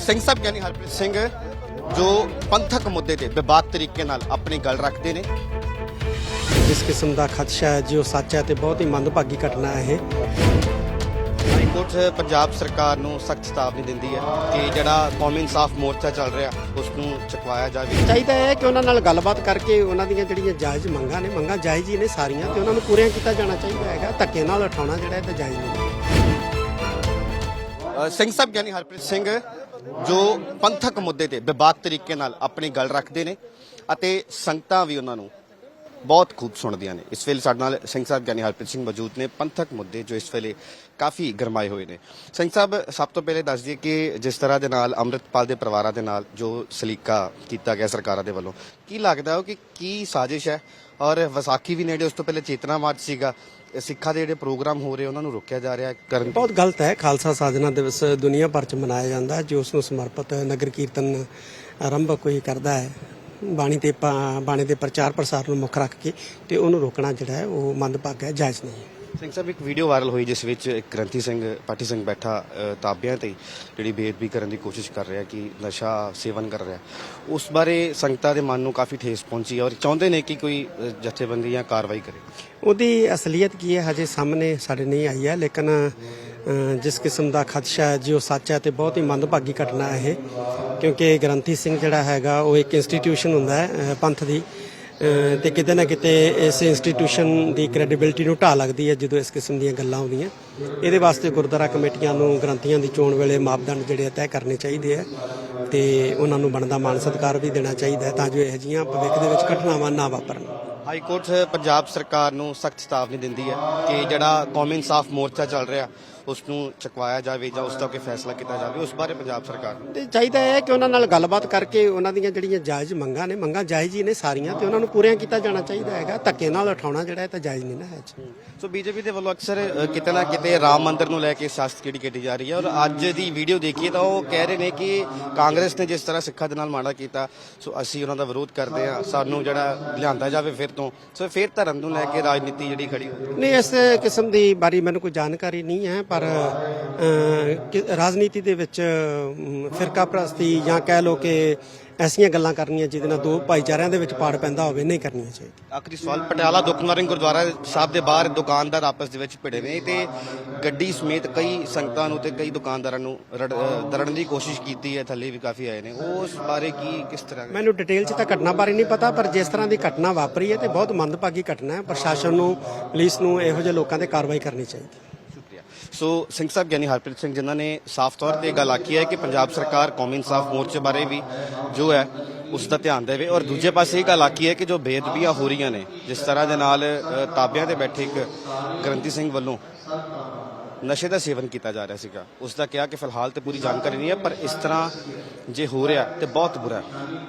ਸਿੰਘ ਸਾਹਿਬ ਗਿਆਨੀ ਹਰਪ੍ਰੀਤ ਸਿੰਘ ਜੋ ਪੰਥਕ ਮੁੱਦੇ ਤੇ ਵਿਵਾਦ ਤਰੀਕੇ ਨਾਲ ਆਪਣੀ ਗੱਲ ਰੱਖਦੇ ਨੇ। ਜਿਸ ਕਿਸਮ ਦਾ ਖਦਸ਼ਾ ਹੈ ਜੀ ਸੱਚ ਹੈ ਤੇ ਬਹੁਤ ਹੀ ਮੰਦਭਾਗੀ ਘਟਨਾ ਹੈ ਇਹ। ਕੋਰਟ ਪੰਜਾਬ ਸਰਕਾਰ ਨੂੰ ਸਖਤ ਚੇਤਾਵਨੀ ਦਿੰਦੀ ਹੈ ਕਿ ਜਿਹੜਾ ਕੌਮੀ ਇਨਸਾਫ ਮੋਰਚਾ ਚੱਲ ਰਿਹਾ ਉਸ ਨੂੰ ਚੁਕਵਾਇਆ ਜਾਵੇ। ਚਾਹੀਦਾ ਹੈ ਕਿ ਉਹਨਾਂ ਨਾਲ ਗੱਲਬਾਤ ਕਰਕੇ ਉਹਨਾਂ ਦੀਆਂ ਜਿਹੜੀਆਂ ਜਾਇਜ਼ ਮੰਗਾਂ ਨੇ ਮੰਗਾਂ ਜਾਇਜ਼ ਹੀ ਨੇ ਸਾਰੀਆਂ ਤੇ ਉਹਨਾਂ ਨੂੰ ਪੂਰੀਆਂ ਕੀਤਾ ਜਾਣਾ ਚਾਹੀਦਾ ਹੈਗਾ ਧੱਕੇ ਨਾਲ ਉਠਾਉਣਾ ਜਿਹੜਾ ਇਹ ਤਾਂ ਜਾਇਜ਼ ਨਹੀਂ। ਸਿੰਘ ਸਾਹਿਬ ਗਿਆਨੀ ਹਰਪ੍ਰੀਤ ਸਿੰਘ ਜੋ ਪੰਥਕ ਮੁੱਦੇ ਤੇ ਵਿਵਾਦ ਤਰੀਕੇ ਨਾਲ ਆਪਣੀ ਗੱਲ ਰੱਖਦੇ ਨੇ ਅਤੇ ਸੰਗਤਾਂ ਵੀ ਉਹਨਾਂ ਨੂੰ ਬਹੁਤ ਖੂਬ ਸੁਣਦੀਆਂ ਨੇ। ਇਸ ਵੇਲੇ ਸਾਡੇ ਨਾਲ ਸਿੰਘ ਸਾਹਿਬ ਗਿਆਨੀ ਹਰਪ੍ਰੀਤ ਸਿੰਘ ਮੌਜੂਦ ਨੇ, ਪੰਥਕ ਮੁੱਦੇ ਜੋ ਇਸ ਵੇਲੇ ਕਾਫੀ ਗਰਮਾਏ ਹੋਏ ਨੇ। ਸਿੰਘ ਸਾਹਿਬ, ਸਭ ਤੋਂ ਪਹਿਲੇ ਦੱਸ ਦਈਏ ਕਿ ਜਿਸ ਤਰ੍ਹਾਂ ਦੇ ਨਾਲ ਅੰਮ੍ਰਿਤਪਾਲ ਦੇ ਪਰਿਵਾਰਾਂ ਦੇ ਨਾਲ ਜੋ ਸਲੀਕਾ ਕੀਤਾ ਗਿਆ ਸਰਕਾਰਾਂ ਦੇ ਵੱਲੋਂ, ਕੀ ਲੱਗਦਾ ਹੈ ਕਿ ਕੀ ਸਾਜ਼ਿਸ਼ ਹੈ? ਔਰ ਵਿਸਾਖੀ ਵੀ ਨੇੜੇ, ਉਸ ਤੋਂ ਪਹਿਲੇ ਚੇਤਨਾ ਮਾਰਚ ਸੀਗਾ। ਸਿੱਖਾਂ ਦੇ ਜਿਹੜੇ ਪ੍ਰੋਗਰਾਮ ਹੋ ਰਹੇ, ਉਹਨਾਂ ਨੂੰ ਰੋਕਿਆ ਜਾ ਰਿਹਾ ਕਰਨ ਬਹੁਤ ਗਲਤ ਹੈ। ਖਾਲਸਾ ਸਾਜਨਾ ਦਿਵਸ ਦੁਨੀਆ ਭਰ ਚ ਮਨਾਇਆ ਜਾਂਦਾ ਹੈ, ਜੋ ਉਸ ਨੂੰ ਸਮਰਪਿਤ ਨਗਰ ਕੀਰਤਨ ਆਰੰਭ ਕੋਈ ਕਰਦਾ ਹੈ, ਬਾਣੀ ਤੇ ਪਾ- ਬਾਣੀ ਦੇ ਪ੍ਰਚਾਰ ਪ੍ਰਸਾਰ ਨੂੰ ਮੁੱਖ ਰੱਖ ਕੇ ਤੇ ਉਹਨੂੰ ਰੋਕਣਾ ਜਿਹੜਾ ਹੈ, ਉਹ ਮੰਦਭਾਗਾ ਹੈ, ਜਾਇਜ਼ ਨਹੀਂ ਹੈ। ਸਿੰਘ ਸਾਹਿਬ ਇੱਕ ਵੀਡੀਓ ਵਾਇਰਲ ਹੋਈ ਜਿਸ ਵਿੱਚ ਇੱਕ ਗ੍ਰੰਥੀ ਸਿੰਘ ਪਾਠੀ ਸਿੰਘ ਬੈਠਾ ਅ, ਤਾਬਿਆਂ ਤੇ ਜਿਹੜੀ ਬੇਅਦਬੀ ਕਰਨ ਦੀ ਕੋਸ਼ਿਸ਼ ਕਰ ਰਿਹਾ ਕਿ ਨਸ਼ਾ ਸੇਵਨ ਕਰ ਰਿਹਾ। ਉਸ ਬਾਰੇ ਸੰਗਤਾਂ ਦੇ ਮਨ ਨੂੰ ਕਾਫੀ ਠੇਸ ਪਹੁੰਚੀ ਹੈ ਔਰ ਚਾਹੁੰਦੇ ਨੇ ਕਿ ਕੋਈ ਅ, ਜਥੇਬੰਦੀ ਜਾਂ ਕਾਰਵਾਈ ਕਰੇ। ਉਹਦੀ ਅਸਲੀਅਤ ਕੀ ਹੈ? ਹਜੇ ਸਾਹਮਣੇ ਸਾਡੇ ਨਹੀਂ ਆਈ ਹੈ ਲੇਕਿਨ ਅ, ਜਿਸ ਕਿਸਮ ਦਾ ਖਦਸ਼ਾ ਹੈ ਜੇ ਉਹ ਸੱਚ ਹੈ ਤੇ ਬਹੁਤ ਹੀ ਮੰਦਭਾਗੀ ਘਟਨਾ ਹੈ ਇਹ। ਕਿਉਂਕਿ ਗ੍ਰੰਥੀ ਸਿੰਘ ਜਿਹੜਾ ਹੈਗਾ ਉਹ ਇੱਕ ਇੰਸਟੀਟਿਊਸ਼ਨ ਹੁੰਦਾ ਹੈ ਅ, ਪੰਥ ਦੀ। ਤੇ ਕਿਤੇ ਨਾ ਕਿਤੇ ਇਸ ਇੰਸਟੀਟਿਊਸ਼ਨ ਦੀ ਕ੍ਰੈਡੀਬਿਲਟੀ ਨੂੰ ਢਾਹ ਲੱਗਦੀ ਹੈ ਜਦੋਂ ਇਸ ਕਿਸਮ ਦੀਆਂ ਗੱਲਾਂ ਆਉਂਦੀਆਂ। ਇਹਦੇ ਵਾਸਤੇ ਗੁਰਦੁਆਰਾ ਕਮੇਟੀਆਂ ਨੂੰ ਗ੍ਰੰਥੀਆਂ ਦੀ ਚੋਣ ਵੇਲੇ ਮਾਪਦੰਡ ਜਿਹੜੇ ਆ ਤੈਅ ਕਰਨੇ ਚਾਹੀਦੇ ਆ ਤੇ ਉਹਨਾਂ ਨੂੰ ਬਣਦਾ ਮਾਨ ਸਤਿਕਾਰ ਵੀ ਦੇਣਾ ਚਾਹੀਦਾ ਹੈ ਤਾਂ ਜੋ ਇਹੋ ਜਿਹੀਆਂ ਭਵਿੱਖ ਦੇ ਵਿੱਚ ਘਟਨਾਵਾਂ ਨਾ ਵਾਪਰਨ। ਹਾਈ ਕੋਰਟ, ਪੰਜਾਬ ਸਰਕਾਰ ਨੂੰ ਸਖਤ ਚੇਤਾਵਨੀ ਦਿੰਦੀ ਹੈ ਕਿ ਜਿਹੜਾ ਕੌਮੀ ਇਨਸਾਫ ਮੋਰਚਾ ਚੱਲ ਰਿਹਾ ਉਸ ਨੂੰ ਚੁਕਵਾਇਆ ਜਾਵੇ ਜਾਂ ਉਸ ਦਾ ਕੋਈ ਫੈਸਲਾ ਕੀਤਾ ਜਾਵੇ ਉਸ ਬਾਰੇ ਪੰਜਾਬ ਸਰਕਾਰ ਨੂੰ। ਤੇ ਚਾਹੀਦਾ ਹੈ ਕਿ ਉਹਨਾਂ ਨਾਲ ਗੱਲਬਾਤ ਕਰਕੇ ਉਹਨਾਂ ਦੀਆਂ ਜਿਹੜੀਆਂ ਜਾਇਜ਼ ਮੰਗਾਂ ਨੇ ਮੰਗਾਂ ਜਾਇਜ਼ ਹੀ ਨੇ ਸਾਰੀਆਂ ਤੇ ਉਹਨਾਂ ਨੂੰ ਪੂਰੀਆਂ ਕੀਤਾ ਜਾਣਾ ਚਾਹੀਦਾ ਹੈਗਾ। ਧੱਕੇ ਨਾਲ ਉਠਾਉਣਾ ਜਿਹੜਾ ਇਹ ਤਾਂ ਜਾਇਜ਼ ਨਹੀਂ ਨਾ ਹੈ। ਸੋ ਬੀਜੇਪੀ ਦੇ ਵੱਲੋਂ ਅਕਸਰ ਕਿਤੇ ਨਾ ਕਿਤੇ ਰਾਮ ਮੰਦਿਰ ਨੂੰ ਲੈ ਕੇ ਸਿਆਸਤ ਕਿਹੜੀ ਕੀਤੀ ਜਾ ਰਹੀ ਹੈ ਔਰ ਅੱਜ ਦੀ ਵੀਡੀਓ ਦੇਖੀਏ ਤਾਂ ਉਹ ਕਹਿ ਰਹੇ ਨੇ ਕਿ ਕਾਂਗਰਸ ਨੇ ਜਿਸ ਤਰ੍ਹਾਂ ਸਿੱਖਾਂ ਦੇ ਨਾਲ ਮਾੜਾ ਕੀਤਾ ਸੋ ਅਸੀਂ ਉਹਨਾਂ ਦਾ ਵਿਰੋਧ ਕਰਦੇ ਹਾਂ। ਸਾਨੂੰ ਜਿਹੜਾ ਲਿਆਂਦਾ ਜਾਵੇ ਫਿਰ ਤੋਂ ਸੋ ਫਿਰ ਧਰਮ ਨੂੰ ਲੈ ਕੇ ਰਾਜਨੀਤੀ ਜਿਹੜੀ ਖੜੀ ਹੋ ਨਹੀਂ ਇਸ ਕਿਸਮ ਦੀ ਬਾਰੇ ਮੈਨੂੰ ਕੋਈ ਜਾਣਕਾਰੀ ਨਹੀਂ ਹੈ ਪਰ ਰਾਜਨੀਤੀ ਦੇ ਵਿੱਚ ਫਿਰਕਾ ਪ੍ਰਸਤੀ ਜਾਂ ਕਹਿ ਲੋ ਕਿ ਐਸੀਆਂ ਗੱਲਾਂ ਕਰਨੀਆਂ ਜਿਹਦੇ ਨਾਲ ਦੋ ਭਾਈਚਾਰਿਆਂ ਦੇ ਵਿੱਚ ਪਾੜ ਪੈਂਦਾ ਹੋਵੇ ਨਹੀਂ ਕਰਨੀਆਂ ਚਾਹੀਦੀਆਂ। ਆਖਰੀ ਸਵਾਲ ਪਟਿਆਲਾ ਦੁਖਨਿਵਾਰਨ ਗੁਰਦੁਆਰਾ ਸਾਹਿਬ ਦੇ ਬਾਹਰ ਦੁਕਾਨਦਾਰ ਆਪਸ ਦੇ ਵਿੱਚ ਭਿੜੇ ਨੇ ਤੇ ਗੱਡੀ ਸਮੇਤ ਕਈ ਸੰਗਤਾਂ ਨੂੰ ਤੇ ਕਈ ਦੁਕਾਨਦਾਰਾਂ ਨੂੰ ਦਰੜਨ ਦੀ ਕੋਸ਼ਿਸ਼ ਕੀਤੀ ਹੈ ਥੱਲੇ ਵੀ ਕਾਫੀ ਆਏ ਨੇ। ਉਸ ਬਾਰੇ ਕੀ ਕਿਸ ਤਰ੍ਹਾਂ ਮੈਨੂੰ ਡਿਟੇਲ 'ਚ ਤਾਂ ਘਟਨਾ ਬਾਰੇ ਨਹੀਂ ਪਤਾ ਪਰ ਜਿਸ ਤਰ੍ਹਾਂ ਦੀ ਘਟਨਾ ਵਾਪਰੀ ਹੈ ਤੇ ਬਹੁਤ ਮੰਦਭਾਗੀ ਘਟਨਾ ਹੈ ਪ੍ਰਸ਼ਾਸਨ ਨੂੰ ਪੁਲਿਸ ਨੂੰ ਇਹੋ ਜਿਹੇ ਲੋਕਾਂ ਤੇ ਕਾਰਵਾਈ ਕਰਨੀ ਚਾਹੀਦੀ। ਸੋ ਸਿੰਘ ਸਾਹਿਬ ਗਿਆਨੀ ਹਰਪ੍ਰੀਤ ਸਿੰਘ ਜਿਨ੍ਹਾਂ ਨੇ ਸਾਫ਼ ਤੌਰ ਤੇ ਇਹ ਗੱਲ ਆਖੀ ਹੈ ਕਿ ਪੰਜਾਬ ਸਰਕਾਰ ਕੌਮੀ ਇਨਸਾਫ ਮੋਰਚੇ ਬਾਰੇ ਵੀ ਜੋ ਹੈ, ਉਸ ਦਾ ਧਿਆਨ ਦੇਵੇ। ਔਰ ਦੂਜੇ ਪਾਸੇ ਇਹ ਗੱਲ ਆਖੀ ਹੈ ਕਿ ਜੋ ਬੇਅਦਬੀਆਂ ਹੋ ਰਹੀਆਂ ਨੇ, ਜਿਸ ਤਰ੍ਹਾਂ ਦੇ ਨਾਲ ਤਾਬਿਆਂ ਤੇ ਬੈਠੇ ਇੱਕ ਗ੍ਰੰਥੀ ਸਿੰਘ ਵੱਲੋਂ ਨਸ਼ੇ ਦਾ ਸੇਵਨ ਕੀਤਾ ਜਾ ਰਿਹਾ ਸੀਗਾ। ਉਸ ਦਾ ਕਿਹਾ ਕਿ ਫਿਲਹਾਲ ਤੇ ਪੂਰੀ ਜਾਣਕਾਰੀ ਨਹੀਂ ਹੈ, ਪਰ ਇਸ ਤਰ੍ਹਾਂ ਜੇ ਹੋ ਰਿਹਾ ਤੇ ਬਹੁਤ ਬੁਰਾ ਹੈ।